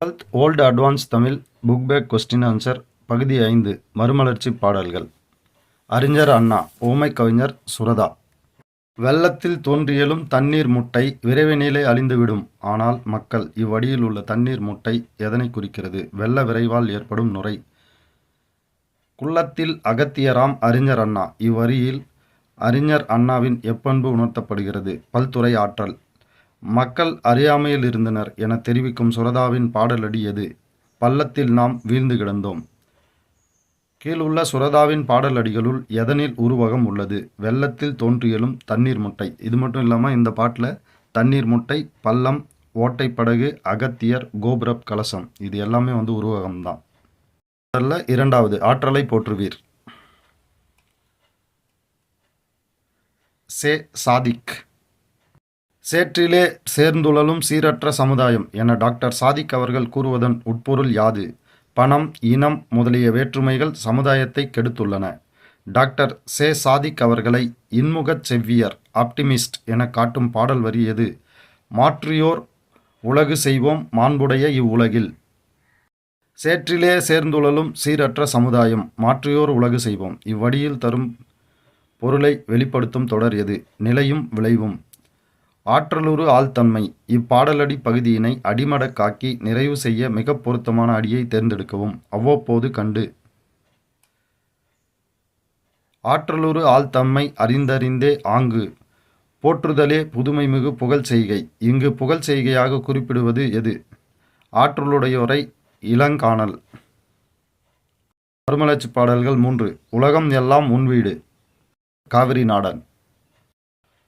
Twelfth old advance Tamil book back question answer பகுதி ஐந்து மறுமலர்ச்சி பாடல்கள் அறிஞர் அண்ணா ஓமை கவிஞர் சுரதா வெள்ளத்தில் தோன்றியலும் தண்ணீர் முட்டை விரைவினிலே அழிந்துவிடும் ஆனால் மக்கள் இவ்வடியில் உள்ள தண்ணீர் முட்டை எதனை குறிக்கிறது வெள்ள விரைவால் ஏற்படும் நுரை குள்ளத்தில் அகத்தியராம் அறிஞர் அண்ணா இவ்வரியில் அறிஞர் அண்ணாவின் எப்பண்பு உணர்த்தப்படுகிறது பல்துறை ஆற்றல் மக்கள் அறியாமையில் இருந்தனர் என தெரிவிக்கும் சுரதாவின் பாடலடி எது பள்ளத்தில் நாம் வீழ்ந்து கிடந்தோம். கீழுள்ள சுரதாவின் பாடலடிகளுள் எதனில் உருவகம் உள்ளது? வெள்ளத்தில் தோன்றியலும் தண்ணீர் முட்டை. இது மட்டும் இல்லாமல் இந்த பாட்டில் தண்ணீர் முட்டை பள்ளம் ஓட்டைப்படகு அகத்தியர் கோபுரப் கலசம். இது எல்லாமே வந்து உருவகம்தான் முதல்ல இரண்டாவது ஆற்றலை போற்றுவீர். சே சாதிக். சேற்றிலே சேர்ந்துழலும் சீரற்ற சமுதாயம் என டாக்டர் சாதிக் அவர்கள் கூறுவதன் உட்பொருள் யாது? பணம் இனம் முதலிய வேற்றுமைகள் சமுதாயத்தை கெடுத்துள்ளன. டாக்டர் சே. சாதிக் அவர்களை இன்முகச் செவ்வியர் ஆப்டிமிஸ்ட் என காட்டும் பாடல் வரி எது? மாற்றியோர் உலகு செய்வோம் மாண்புடைய இவ்வுலகில். சேற்றிலே சேர்ந்துழலும் சீரற்ற சமுதாயம் மாற்றியோர் உலகு செய்வோம். இவ்வடியில் தரும் பொருளை வெளிப்படுத்தும் தொடர் எது? நிலையும் விளைவும். ஆற்றலுறு ஆழ்த்தன்மை இப்பாடலடி பகுதியினை அடிமடக்காக்கி நிறைவு செய்ய மிக பொருத்தமான அடியை தேர்ந்தெடுக்கவும். அவ்வப்போது கண்டு. ஆற்றலுறு ஆழ்த்தன்மை அறிந்தறிந்தே ஆங்கு. போற்றுதலே புதுமைமிகு புகழ் செய்கை. இங்கு புகழ் செய்கையாக குறிப்பிடுவது எது? ஆற்றலுடையோரை இளங்காணல். மறுமலர்ச்சி பாடல்கள் மூன்று. உலகம் எல்லாம் உன் வீடு. காவிரி நாடன்.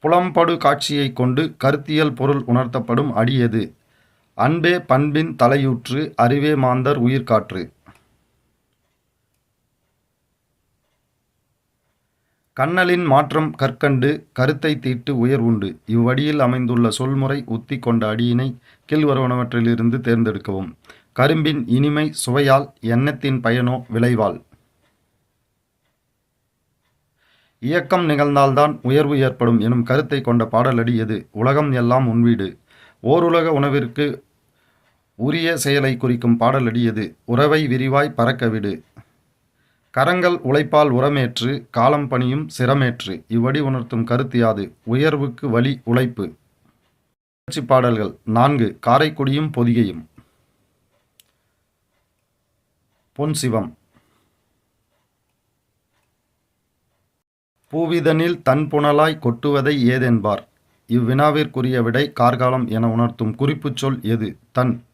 புலம்படு காட்சியைக் கொண்டு கருத்தியல் பொருள் உணர்த்தப்படும் அடியது அன்பே பண்பின் தலையூற்று அறிவே மாந்தர் உயிர்காற்று கண்ணலின் மாற்றம் கற்கண்டு கருத்தை தீட்டு உயர் உண்டு. இவ்வடியில் அமைந்துள்ள சொல்முறை உத்தி கொண்ட அடியினை கீழ்வருவனவற்றிலிருந்து தேர்ந்தெடுக்கவும். கரும்பின் இனிமை சுவையால் எண்ணத்தின் பயனோ விளைவால். இயக்கம் நிகழ்ந்தால்தான் உயர்வு ஏற்படும் எனும் கருத்தை கொண்ட பாடலடி எது? உலகம் எல்லாம் உன்வீடு ஓருலக உணவிற்கு உரிய செயலை குறிக்கும் பாடலடி எது? உறவை விரிவாய் பறக்கவிடு கரங்கள் உழைப்பால் உரமேற்று காலம் பணியும் சிரமேற்று. இவ்வடி உணர்த்தும் கருத்து யாது? உயர்வுக்கு வழி உழைப்பு. பாடல்கள் நான்கு. காரைக்குடியும் பொதிகையும். பொன் சிவம். பூவிதனில் தன்புணலாய் கொட்டுவதை ஏதென்பார்? இவ்வினாவிற்குரிய விடை கார்காலம் என உணர்த்தும் குறிப்புச் சொல் எது? தன்.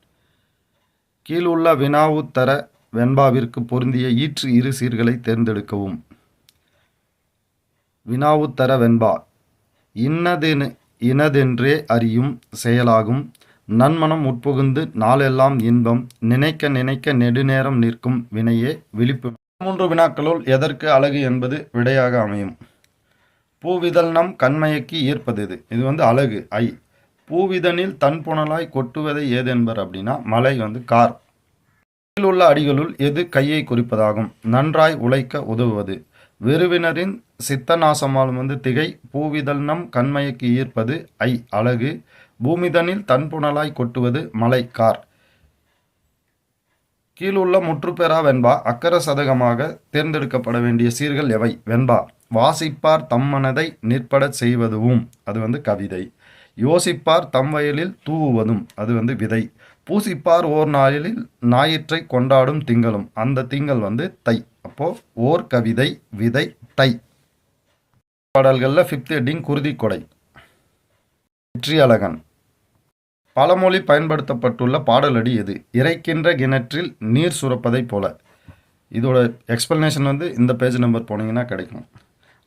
கீழுள்ள வினாவுத்தர வெண்பாவிற்கு பொருந்திய ஈற்று இரு சீர்களை தேர்ந்தெடுக்கவும். வினாவுத்தர வெண்பா. இன்னதெனு இனதென்றே அறியும் செயலாகும். நன்மனம் உட்புகுந்து நாளெல்லாம் இன்பம். நினைக்க நினைக்க நெடுநேரம் நிற்கும் வினையே விழிப்பு மூன்று வினாக்களுள் எதற்கு அழகு என்பது விடையாக அமையும். பூவிதல் நம் கண்மயக்கி ஈர்ப்பது இது. இது வந்து அழகு ஐ. பூவிதனில் தன் புனலாய் கொட்டுவதை ஏதென்பர் அப்படின்னா மலை வந்து கார். உள்ள அடிகளுள் எது கையை குறிப்பதாகும்? நன்றாய் உழைக்க உதவுவது. வெறுவினரின் சித்தநாசமாலும் வந்து திகை பூவிதழ் நம் கண்மயக்கு ஈர்ப்பது ஐ. அழகு. பூமிதனில் தன்புணலாய் கொட்டுவது மலை கார். கீழுள்ள முற்றுப்பெறா வெண்பா அக்கர சதகமாக தேர்ந்தெடுக்கப்பட வேண்டிய சீர்கள் எவை? வெண்பா. வாசிப்பார் தம் மனதை நிற்படச் செய்வதுவும் அது வந்து கவிதை. யோசிப்பார் தம் வயலில் தூவுவதும் அது வந்து விதை. பூசிப்பார் ஓர் நாளில் ஞாயிற்றை கொண்டாடும் திங்களும் அந்த திங்கள் வந்து தை. அப்போ ஓர் கவிதை விதை தை. பாடல்களில் ஃபிஃப்த் ஹெட்டிங் குருதி கொடை. வெற்றியழகன். பழமொழி பயன்படுத்தப்பட்டுள்ள பாடலடி எது? இறைக்கின்ற கிணற்றில் நீர் சுரப்பதைப் போல. இதோட எக்ஸ்பிளனேஷன் வந்து இந்த பேஜ் நம்பர் போனீங்கன்னா கிடைக்கும்.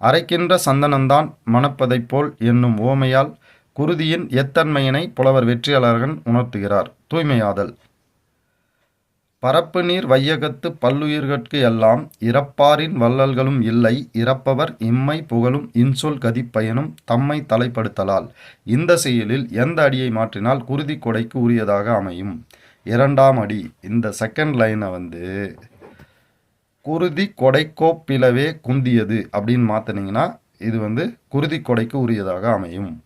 அரைக்கின்ற சந்தனம்தான் மணப்பதைப் போல் என்னும் ஓமையால் குருதியின் எத்தன்மையினை புலவர் வெற்றியாளர்கள் உணர்த்துகிறார். தூய்மையாதல். பரப்பு நீர் வையகத்து பல்லுயிர்கட்கு எல்லாம் இறப்பாரின் வள்ளல்களும் இல்லை. இறப்பவர் இம்மை புகழும் இன்சொல் கதிப்பயனும் தம்மை தலைப்படுத்தலால். இந்த செயலில் எந்த அடியை மாற்றினால் குருதி கொடைக்கு உரியதாக அமையும்? இரண்டாம் அடி. இந்த செகண்ட் லைனை வந்து குருதி கொடைக்கோப்பிலவே குந்தியது அப்படின்னு மாற்றினீங்கன்னா இது வந்து குருதி கொடைக்கு உரியதாக அமையும்.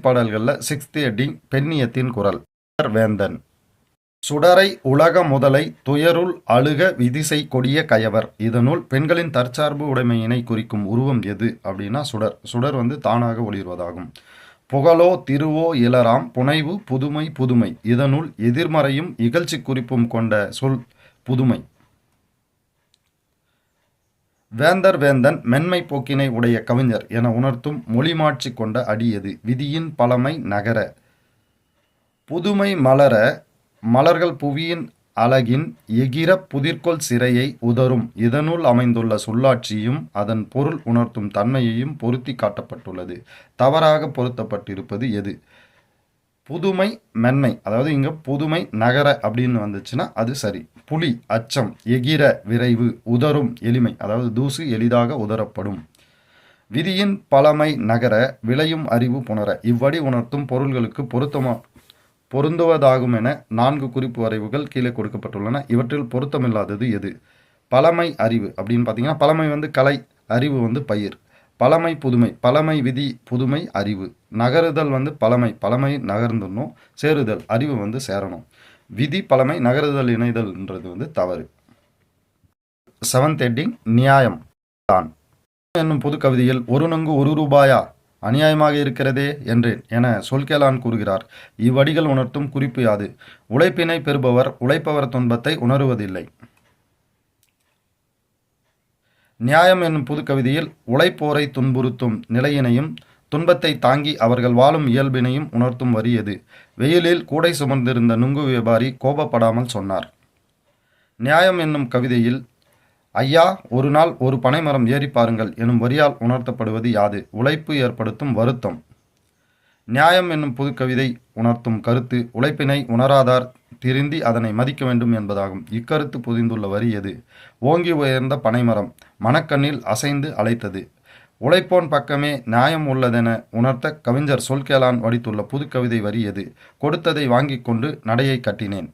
பாடல்களில் சிக்ஸ்த் எட்டிங் பெண்ணியத்தின் குரல். வேந்தன். சுடரை உலக முதலை துயருள் அழுக விதிசை கொடிய கயவர். இதனுள் பெண்களின் தற்சார்பு உடைமையினை குறிக்கும் உருவம் எது? அப்படின்னா சுடர். சுடர் வந்து தானாக ஒளிர்வதாகும். புகழோ திருவோ இளராம் புனைவு புதுமை புதுமை. இதனுள் எதிர்மறையும் இகழ்ச்சி குறிப்பும் கொண்ட சொல் புதுமை. வேந்தர் வேந்தன் மென்மை போக்கினை உடைய கவிஞர் என உணர்த்தும் மொழிமாட்சி கொண்ட அடி எது? விதியின் பழமை நகர. புதுமை மலர மலர்கள் புவியின் அழகின் எகிர புதிர்கொள் சிறையை உதரும் இதனுள் அமைந்துள்ள சொல்லாட்சியும் அதன் பொருள் உணர்த்தும் தன்மையையும் பொருத்தி காட்டப்பட்டுள்ளது. தவறாக பொருத்தப்பட்டிருப்பது எது? புதுமை மென்மை. அதாவது இங்கே புதுமை நகர அப்படின்னு வந்துச்சுன்னா அது சரி. புலி அச்சம் எகிர விரைவு உதரும் எளிமை. அதாவது தூசு எளிதாக உதரப்படும் விதியின் பழமை நகர விளையும் அறிவு புணர. இவ்வடி உணர்த்தும் பொருள்களுக்கு பொருத்தமாக பொருந்துவதாகும் என நான்கு குறிப்பு வரைவுகள் கீழே கொடுக்கப்பட்டுள்ளன. இவற்றில் பொருத்தமில்லாதது எது? பழமை அறிவு அப்படின்னு பார்த்தீங்கன்னா பழமை வந்து கலை அறிவு வந்து பயிர். பழமை புதுமை பழமை விதி புதுமை அறிவு. நகருதல் வந்து பழமை பழமை நகர்ந்துடணும். சேருதல் அறிவு வந்து சேரணும். விதி பழமை நகருதல் இணைதல்ன்றது வந்து தவறு. செவன்த் ஹெட்டிங் நியாயம். தான். என்னும் பொது கவிதையில் ஒரு நங்கு ஒரு ரூபாயா? அநியாயமாக இருக்கிறதே என்றேன் என சொல்கேலான் கூறுகிறார். இவ்வடிகள் உணர்த்தும் குறிப்பு யாது? உழைப்பினை பெறுபவர் உழைப்பவர் துன்பத்தை உணருவதில்லை. நியாயம் என்னும் புதுக்கவிதையில் உழைப்போரை துன்புறுத்தும் நிலையினையும் துன்பத்தை தாங்கி அவர்கள் வாழும் இயல்பினையும் உணர்த்தும் வரியது வெயிலில் கூடை சுமந்திருந்த நுங்கு வியாபாரி கோபப்படாமல் சொன்னார். நியாயம் என்னும் கவிதையில் ஐயா ஒரு நாள் ஒரு பனைமரம் ஏறி பாருங்கள் எனும் வரியால் உணர்த்தப்படுவது யாது? உழைப்பு ஏற்படுத்தும் வருத்தம். நியாயம் என்னும் புதுக்கவிதை உணர்த்தும் கருத்து உழைப்பினை உணராதார் திருந்தி அதனை மதிக்க வேண்டும் என்பதாகும். இக்கருத்து புதிந்துள்ள வரி எது? ஓங்கி உயர்ந்த பனைமரம் மணக்கண்ணில் அசைந்து அழைத்தது. உழைப்போன் பக்கமே நியாயம் உள்ளதென உணர்த்த கவிஞர் சொல்கேலான் வடித்துள்ள புதுக்கவிதை வரி எது? கொடுத்ததை வாங்கிக் கொண்டு நடையை கட்டினேன்.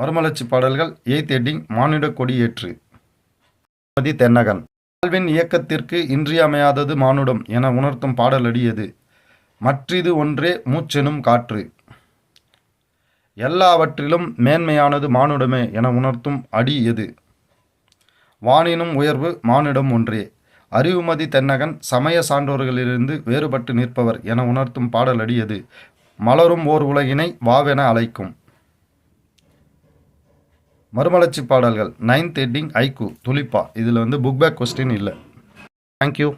மறுமலர்ச்சி பாடல்கள் எய்த் ஹெட்டிங் மானிட கொடியேற்று மதி தென்னகன். வாழ்வின் இயக்கத்திற்கு இன்றியமையாதது மானுடம் என உணர்த்தும் பாடலடி எது மற்றிது ஒன்றே மூச்செனும் காற்று. எல்லாவற்றிலும் மேன்மையானது மானுடமே என உணர்த்தும் அடி எது. வானினும் உயர்வு மானிடம் ஒன்றே. அறிவுமதி தென்னகன் சமய சான்றோர்களிலிருந்து வேறுபட்டு நிற்பவர் என உணர்த்தும் பாடலடி எது மலரும் ஓர் உலகினை வாவென அழைக்கும். மறுமலர்ச்சி பாடல்கள் நைன்த் எட்டிங் ஐக்கு துளிப்பா. இதில் வந்து புக் பேக் கொஸ்டின் இல்லை. Thank you